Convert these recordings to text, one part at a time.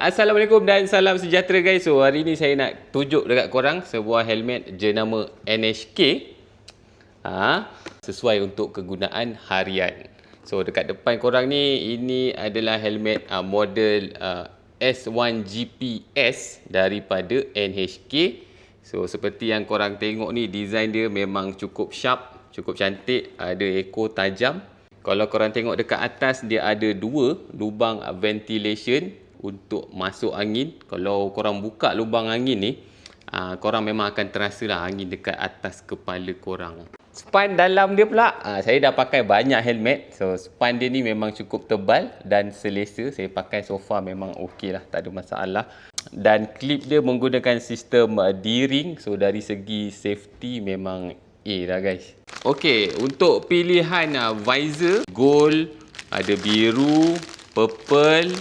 Assalamualaikum dan salam sejahtera guys. So hari ni saya nak tunjuk dekat korang sebuah helmet jenama NHK. Ha, sesuai untuk kegunaan harian. So dekat depan korang ni ini adalah helmet uh, model uh, S1 GPS daripada NHK. So seperti yang korang tengok ni design dia memang cukup sharp, cukup cantik, ada echo tajam. Kalau korang tengok dekat atas dia ada dua lubang ventilation untuk masuk angin. Kalau korang buka lubang angin ni, aa, korang memang akan terasa lah angin dekat atas kepala korang. Span dalam dia pula, aa, saya dah pakai banyak helmet. So, span dia ni memang cukup tebal dan selesa. Saya pakai so far memang okey lah, tak ada masalah. Dan clip dia menggunakan sistem uh, D-ring. So, dari segi safety memang A lah guys. Okey, untuk pilihan uh, visor, gold, ada biru, purple,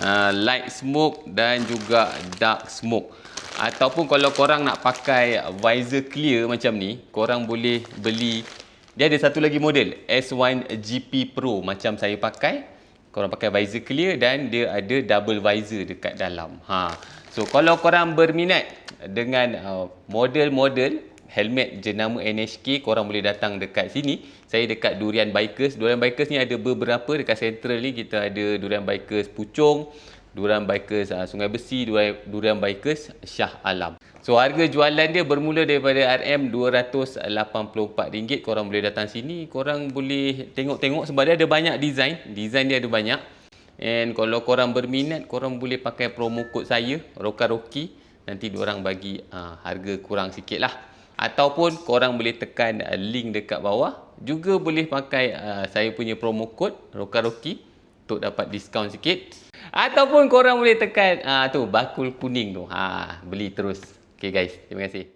uh, light smoke dan juga dark smoke. Ataupun kalau korang nak pakai visor clear macam ni korang boleh beli. Dia ada satu lagi model S1 GP Pro. Macam saya pakai korang pakai visor clear dan dia ada double visor dekat dalam. Ha. So kalau korang berminat dengan uh, model-model helmet jenama NHK korang boleh datang dekat sini saya dekat Durian Bikers Durian Bikers ni ada beberapa dekat central ni kita ada Durian Bikers Puchong Durian Bikers uh, Sungai Besi, Durian, Durian Bikers Shah Alam. So harga jualan dia bermula daripada RM RM284. Korang boleh datang sini, korang boleh tengok-tengok sebab dia ada banyak design. Design dia ada banyak. And kalau korang berminat, korang boleh pakai promo code saya, Roka Roki. Nanti diorang bagi uh, harga kurang sikit lah. Ataupun korang boleh tekan uh, link dekat bawah. Juga boleh pakai uh, saya punya promo code Roka Roki untuk dapat diskaun sikit. Ataupun korang boleh tekan uh, tu bakul kuning tu. Ha, beli terus. Okay guys, terima kasih.